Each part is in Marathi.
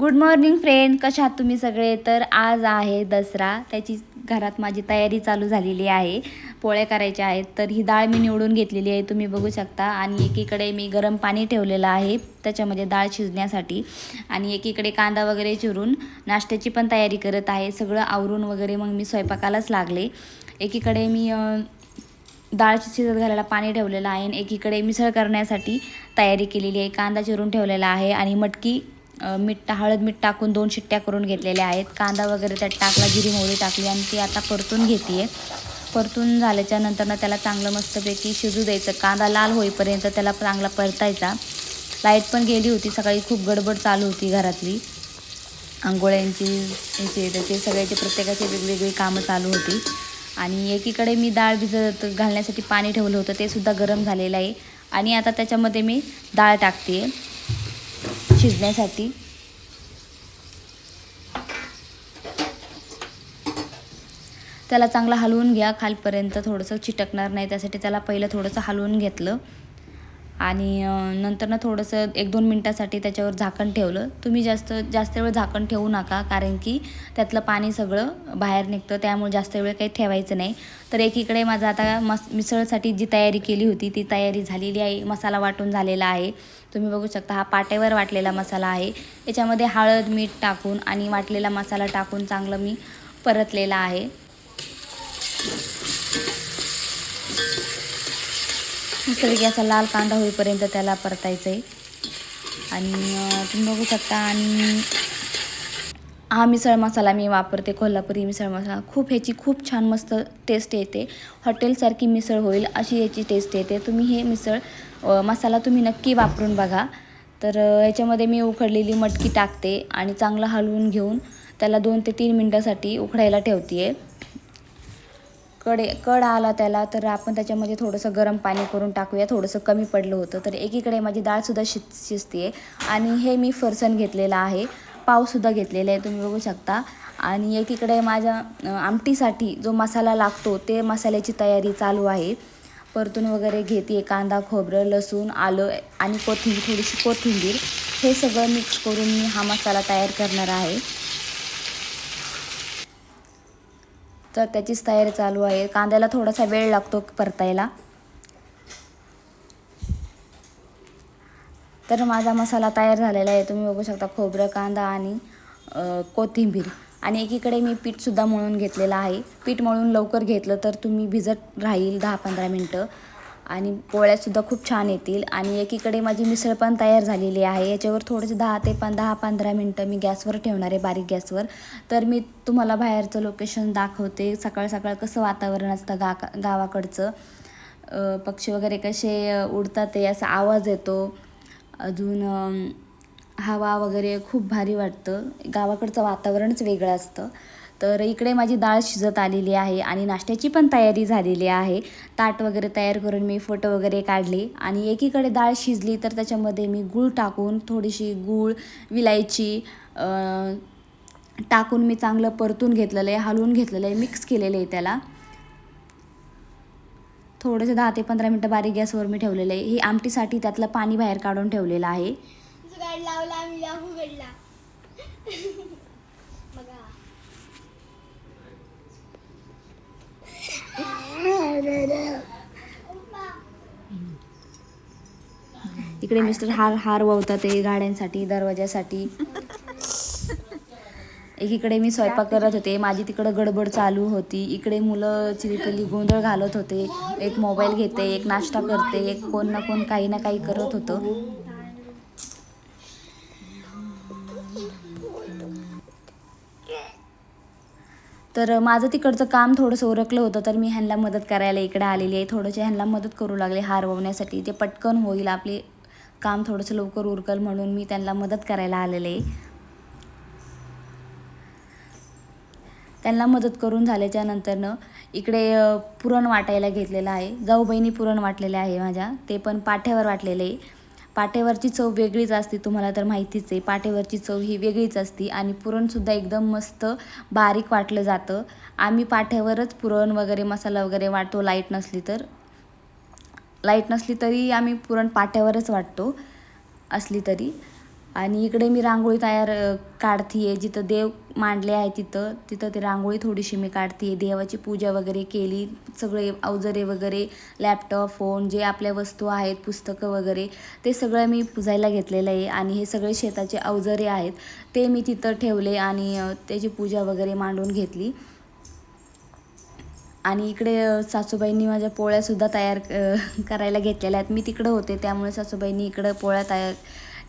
गुड मॉर्निंग फ्रेंड कशा आहात तुम्ही सगळे? तर आज आहे दसरा. त्याची घरात माझी तयारी चालू झालेली आहे. पोळ्या करायच्या आहेत. तर ही डाळ मी निवडून घेतलेली आहे. तुम्ही बघू शकता. आणि एकीकडे मी गरम पाणी ठेवलेलं आहे. त्याच्यामध्ये डाळ शिजण्यासाठी. आणि एकीकडे कांदा वगैरे चिरून नाश्त्याची पण तयारी करत आहे. सगळं आवरून वगैरे मग मी स्वयंपाकालाच लागले. एकीकडे मी अं, डाळ शिजत घालायला पाणी ठेवलेलं आहे. आणि एकीकडे मिसळ करण्यासाठी तयारी केलेली आहे. कांदा चिरून ठेवलेला आहे. आणि मटकी मीठ हळद मीठ टाकून दोन शिट्ट्या करून घेतलेल्या आहेत. कांदा वगैरे त्यात टाकला जिरी मोहरी टाकली आणि ती आता परतून घेते परतून झाल्याच्या नंतरनं त्याला चांगलं मस्तपैकी शिजू द्यायचं. कांदा लाल होईपर्यंत त्याला चांगला परतायचा. लाइट पण गेली होती. सकाळी खूप गडबड चालू होती घरातली. आंघोळ्यांची याचे त्याचे सगळ्याचे प्रत्येकाचे वेगवेगळी कामं चालू होती. आणि एकीकडे मी डाळ भिजत घालण्यासाठी पाणी ठेवलं होतं. ते सुद्धा गरम झालेलं आहे. आणि आता त्याच्यामध्ये मी डाळ टाकते शिजण्यासाठी. त्याला चांगलं हलवून घ्या खालपर्यंत थोडंसं चिटकणार नाही त्यासाठी त्याला पहिलं थोडंसं हलवून घेतलं. आणि नंतर ना थोडंसं एक दोन मिनटासाठी त्याच्यावर झाकण ठेवलं. तुम्ही जास्त जास्त वेळ झाकण ठेवू नका कारण की त्यातलं पाणी सगळं बाहेर निघतं त्यामुळे जास्त वेळ काही ठेवायचं नाही. तर एकीकडे माझं आता मस मिसळसाठी जी तयारी केली होती ती तयारी झालेली आहे मसाला वाटून झालेला आहे. तुम्ही बघू शकता हा पाट्यावर वाटलेला मसाला आहे. याच्यामध्ये हळद मीठ टाकून आणि वाटलेला मसाला टाकून चांगलं मी परतलेला आहे. सगळी असा लाल कांदा होईपर्यंत त्याला परतायचं आहे आणि तुम्ही बघू शकता आणि हा मिसळ मसाला मी वापरते कोल्हापुरी मिसळ मसाला. खूप ह्याची खूप छान मस्त टेस्ट येते. हॉटेलसारखी मिसळ होईल अशी याची टेस्ट येते. तुम्ही हे मिसळ मसाला तुम्ही नक्की वापरून बघा. तर ह्याच्यामध्ये याच्यामध्ये मी उकडलेली मटकी टाकते आणि चांगलं हलवून घेऊन त्याला दोन ते तीन मिनटासाठी उकडायला ठेवते आहे कडे कड आला त्याला तर आपण त्याच्यामध्ये थोडंसं गरम पाणी करून टाकूया. थोडंसं कमी पडलं होतं. तर एकीकडे माझी डाळसुद्धा शिज शिजते आहे आणि हे मी फरसण घेतलेलं आहे. पावसुद्धा घेतलेला आहे. तुम्ही बघू शकता. आणि एकीकडे माझ्या आमटीसाठी जो मसाला लागतो ते मसाल्याची तयारी चालू आहे. परतून वगैरे घेते कांदा खोबरं लसूण आलं आणि कोथिंबीर थोडीशी कोथिंबीर. हे सगळं मिक्स करून मी हा मसाला तयार करणार आहे. तर त्याचीच तयारी चालू आहे. कांद्याला थोडासा वेळ लागतो परतायला. तर माझा मसाला तयार झालेला आहे. तुम्ही बघू शकता खोबरं कांदा आणि कोथिंबीर. आणि एकीकडे मी पीठसुद्धा मळून घेतलेलं आहे. पीठ मळून लवकर घेतलं तर तुम्ही भिजत राहील दहा पंधरा मिनटं. आणि पोळ्यासुद्धा खूप छान येतील. आणि एकीकडे माझी मिसळ पण तयार झालेली आहे. याच्यावर थोडेसे दहा ते पण दहा पंधरा मिनटं मी गॅसवर ठेवणार आहे बारीक गॅसवर. तर मी तुम्हाला बाहेरचं लोकेशन दाखवते. सकाळ सकाळ कसं वातावरण असतं गा गावाकडचं. पक्षी वगैरे कसे उडतात ते असा आवाज येतो. अजून हवा वगैरे खूप भारी वाटतं. गावाकडचं वातावरणच वेगळं असतं. तर इकडे माझी डाळ शिजत आलेली आहे आणि नाश्त्याची पण तयारी झालेली आहे. ताट वगैरे तयार करून मी फोटो वगैरे काढले आणि एकीकडे डाळ शिजली तर त्याच्यामध्ये मी गूळ टाकून थोडीशी गूळ विलायची टाकून मी चांगलं परतून घेतलेलं आहे हलवून घेतलेलं आहे मिक्स केलेलं आहे त्याला. थोडंसं दहा ते पंधरा मिनटं बारीक गॅसवर मी ठेवलेलं आहे. हे आमटीसाठी त्यातलं पाणी बाहेर काढून ठेवलेलं आहे. इकडे मिस्टर हार हार वावतात ते गाड्यांसाठी दरवाजासाठी एकीकडे मी स्वयंपाक करत होते माझी तिकडं गडबड चालू होती. इकडे मुलं चिरीपली गोंधळ घालत होते. एक मोबाईल घेते एक नाश्ता करते एक कोण ना कोण काही ना काही करत होतं. तर माझं तिकडचं काम थोडंसं उरकलं होतं तर मी ह्यांना मदत करायला इकडे आलेली आहे. थोडंसे ह्यांना मदत करू लागले हार ववण्यासाठी ते पटकन होईल आपले काम थोडंसं लवकर उरकल म्हणून मी त्यांना मदत करायला आलेले आहे. त्यांना मदत करून झाल्याच्या नंतरनं इकडे पुरण वाटायला घेतलेलं आहे. जाऊ बहिणी पुरण वाटलेले आहे माझ्या. ते पण पाठ्यावर वाटलेले आहे. पाटेवरची चव वेगळीच असते तुम्हाला तर माहितीच आहे. पाटेवरची चव ही वेगळीच असते आणि पुरणसुद्धा एकदम मस्त बारीक वाटलं जातं. आम्ही पाठ्यावरच पुरण वगैरे मसाला वगैरे वाटतो लाइट नसली तर. लाइट नसली तरी आम्ही पुरण पाट्यावरच वाटतो असली तरी. आणि इकडे मी रांगोळी तयार काढती आहे जिथं देव मांडले आहे तिथं तिथं ते रांगोळी थोडीशी मी काढते आहे देवाची पूजा वगैरे केली सगळे अवजरे वगैरे लॅपटॉप फोन जे आपल्या वस्तू आहेत पुस्तकं वगैरे ते सगळं मी पुजायला घेतलेलं आहे. आणि हे सगळे शेताचे अवजरे आहेत ते मी तिथं ठेवले आणि त्याची पूजा वगैरे मांडून घेतली. आणि इकडे सासूबाईंनी माझ्या पोळ्यासुद्धा तयार करायला घेतलेल्या आहेत. मी तिकडं होते त्यामुळे सासूबाईंनी इकडं पोळ्या तयार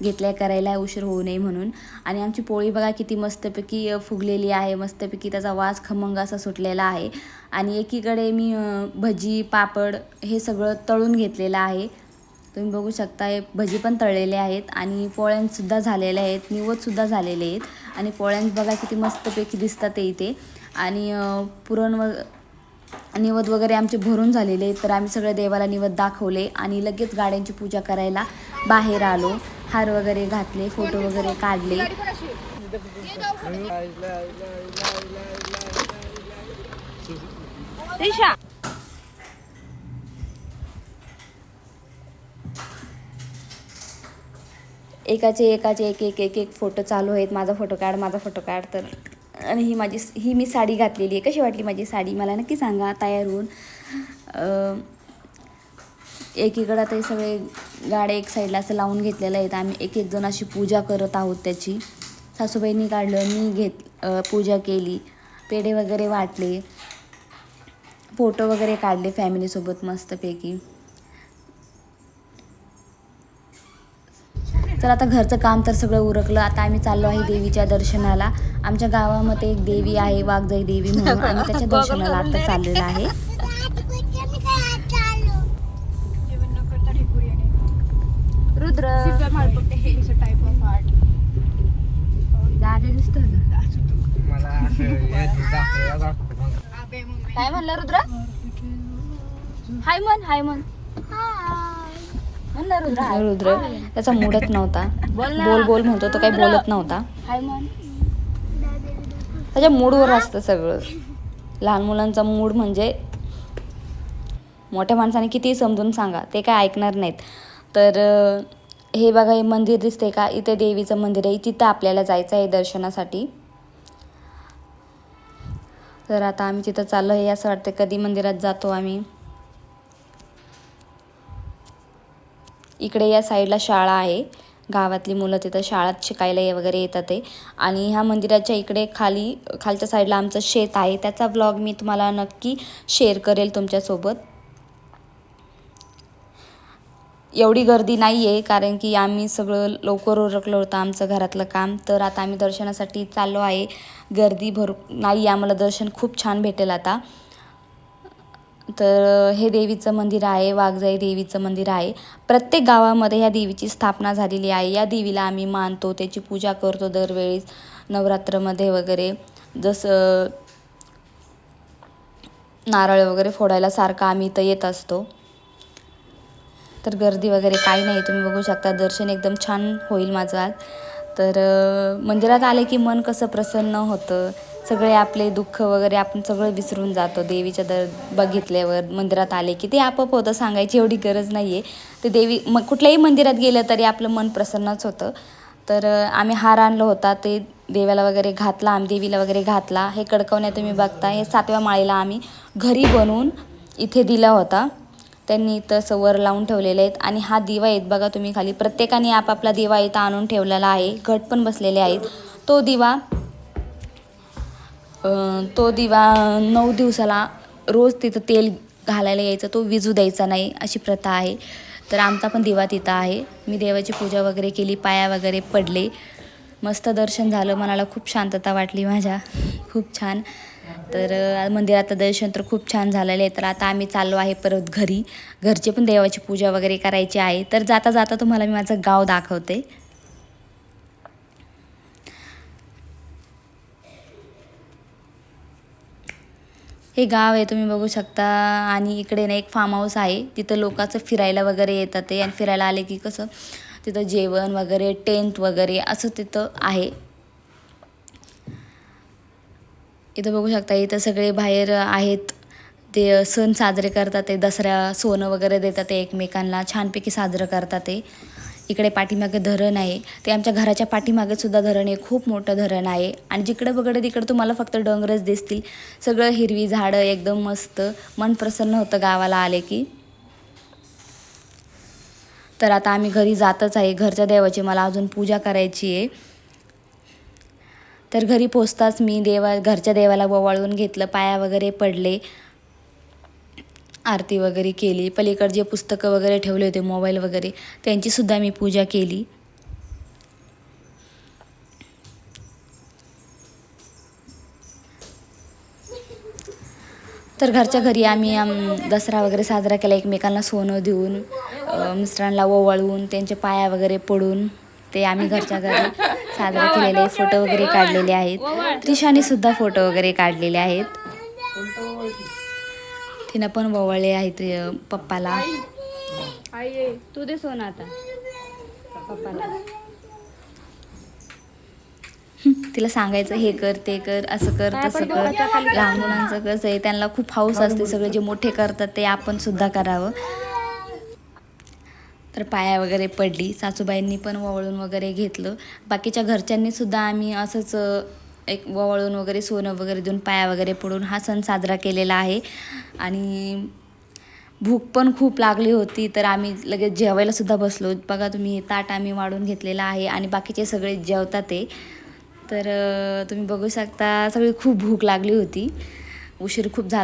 घेतल्या करायला उशीर होऊ नये म्हणून. आणि आमची पोळी बघा किती मस्तपैकी फुगलेली आहे मस्तपैकी त्याचा वास खमंग असा सुटलेला आहे. आणि एकीकडे मी भजी पापड हे सगळं तळून घेतलेलं आहे. तुम्ही बघू शकता हे भजी पण तळलेले आहेत आणि पोळ्यांसुद्धा झालेले आहेत निवतसुद्धा झालेले आहेत. आणि पोळ्यां बघा किती मस्तपैकी दिसतात ते इथे. आणि पुरण व निवद वगैरे आमचे भरून झालेले तर आम्ही सगळे देवाला निवद दाखवले आणि लगेच गाड्यांची पूजा करायला बाहेर आलो. हार वगैरे घातले फोटो वगैरे काढले. एकाचे एकाचे एक एक एक एक फोटो चालू आहेत. माझा फोटो काढ माझा फोटो काढ. तर आणि ही माझी ही मी साडी घातलेली आहे. कशी वाटली माझी साडी? मला नक्की सांगा. तयार होऊन. एकीकडं ते सगळे गाड्या एक साईडला असं लावून घेतलेलं आहेत. आम्ही एक एक जण अशी पूजा करत आहोत त्याची. सासूबाईंनी काढलं मी घेत पूजा केली. पेढे वगैरे वाटले. फोटो वगैरे काढले फॅमिलीसोबत मस्तपैकी. तर आता घरचं काम तर सगळं उरकलं. आता आम्ही चाललो आहे देवीच्या दर्शनाला. आमच्या गावामध्ये एक देवी आहे वाघजाई देवी म्हणून. आम्ही त्याच्या दर्शनाला आता चाललेलं आहे. काय म्हणलं रुद्र? हाय म्हण हाय म्हण. म्हणलं रुद्र रुद्र त्याचा मूडच नव्हता. बोल बोल म्हणतो तो काही बोलत नव्हता. हाय म्हण. त्याच्या मूडवर असतं सगळं. लहान मुलांचा मूड म्हणजे मोठ्या माणसाने कितीही समजून सांगा ते काय ऐकणार नाहीत. तर अं, हे बघा हे मंदिर दिसते का? इथे देवीचं मंदिर आहे. तिथं आपल्याला जायचं आहे दर्शनासाठी. तर आता आम्ही तिथं चाललो आहे असं वाटतं कधी मंदिरात जातो आम्ही. इकडे या साईडला शाळा आहे. गावातली मुलं तिथं शाळेत शिकायला वगैरे येतात ते. आणि ह्या मंदिराच्या इकडे खाली खालच्या साईडला आमचं शेत आहे. त्याचा ब्लॉग मी तुम्हाला नक्की शेअर करेल तुमच्यासोबत. एवढी गर्दी नाही आहे कारण की आम्ही सगळं लवकर उरकलं होतं आमचं घरातलं काम. तर आता आम्ही दर्शनासाठी चाललो आहे. गर्दी भर नाही आम्हाला दर्शन खूप छान भेटेल आता. तर हे देवीचं मंदिर आहे वाघजाई देवीचं मंदिर आहे. प्रत्येक गावामध्ये ह्या देवीची स्थापना झालेली आहे. या देवीला आम्ही मानतो त्याची पूजा करतो दरवेळेस नवरात्रमध्ये वगैरे. जसं नारळ वगैरे फोडायला सारखं आम्ही इथं येत असतो. तर गर्दी वगैरे काही नाही. तुम्ही बघू शकता दर्शन एकदम छान होईल माझं आज. तर मंदिरात आले की मन कसं प्रसन्न होतं. सगळे आपले दुःख वगैरे आपण सगळं विसरून जातो. देवीच्या दर बघितल्यावर मंदिरात आले की ते आपोआप होतं सांगायची एवढी गरज नाही आहे ते देवी मग कुठल्याही मंदिरात गेलं तरी आपलं मन प्रसन्नच होतं. तर आम्ही हार आणला होता. ते देवाला वगैरे घातला आम्ही देवीला वगैरे घातला. हे कडकवण्या तुम्ही बघता हे सातव्या माळीला आम्ही घरी बनवून इथे दिला होता. त्यांनी इथं वर लावून ठेवलेले आहेत. आणि हा दिवा आहेत बघा तुम्ही खाली. प्रत्येकाने आपापला दिवा इथं आणून ठेवलेला आहे. घट पण बसलेले आहेत. तो दिवा तो दिवा नऊ दिवसाला रोज तिथं तेल घालायला यायचं. तो विजू द्यायचा नाही अशी प्रथा आहे. तर आमचा पण दिवा तिथं आहे. मी देवाची पूजा वगैरे केली पाया वगैरे पडले. मस्त दर्शन झालं. मनाला खूप शांतता वाटली माझ्या. खूप छान. तर मंदिराचं दर्शन तर खूप छान झालेलं आहे. तर आता आम्ही चाललो आहे परत घरी. घरचे पण देवाची पूजा वगैरे करायची आहे. तर जाता जाता तुम्हाला मी माझं गाव दाखवते. हे गाव आहे तुम्ही बघू शकता. आणि इकडे ना एक फार्म हाऊस आहे. तिथं लोकांचं फिरायला वगैरे येतात ते आणि फिरायला आले की कसं तिथं जेवण वगैरे टेंट वगैरे असं तिथं आहे. इथं बघू शकता इथं सगळे बाहेर आहेत. ते सण साजरे करतात ते दसऱ्या सोनं वगैरे देतात ते एकमेकांना छानपैकी साजरं करतात ते. इकडे पाठीमागे धरण आहे. ते आमच्या घराच्या पाठीमागे सुद्धा धरण आहे खूप मोठं धरण आहे. आणि जिकडे बघडे तिकडे तुम्हाला फक्त डोंगरच दिसतील. सगळं हिरवी झाडं एकदम मस्त मन प्रसन्न होतं गावाला आले की. तर आता आम्ही घरी जातच आहे घरच्या देवाची मला अजून पूजा करायची आहे. तर घरी पोचताच मी देवा घरच्या देवाला ओवाळून घेतलं पाया वगैरे पडले आरती वगैरे केली पलीकडे जे पुस्तकं वगैरे ठेवले होते मोबाईल वगैरे त्यांचीसुद्धा मी पूजा केली. तर घरच्या घरी आम्ही दसरा वगैरे साजरा केला एकमेकांना सोनं देऊन मिस्टरांना ओवाळून त्यांचे पाया वगैरे पडून. ते आम्ही घरच्या घरी साजरा केलेले फोटो वगैरे काढलेले आहेत. त्रिशाने सुद्धा फोटो वगैरे काढलेले आहेत. तिनं पण ओवाळले आहेत पप्पाला. तू दे सोनं आता. पप्पाला. तिला सांगायचं हे कर ते कर असं कर तसं कर. लहान मुलांचं कसं आहे त्यांना खूप हाऊस असते सगळे जे मोठे करतात ते आपण सुद्धा करावं. तर पाया वगैरे पडली. सासूबाईंनी पण वळून वगैरे घेतलं. बाकीच्या घरच्यांनीसुद्धा आम्ही असंच एक वळून वगैरे सोनं वगैरे देऊन पाया वगैरे पडून हा सण साजरा केलेला आहे. आणि भूक पण खूप लागली होती तर आम्ही लगेच जेवायलासुद्धा बसलो. बघा तुम्ही ताट आम्ही वाढून घेतलेला आहे आणि बाकीचे सगळे जेवतात ते. तर तुम्ही बघू शकता सगळी खूप भूक लागली होती. उशीर खूप झाला.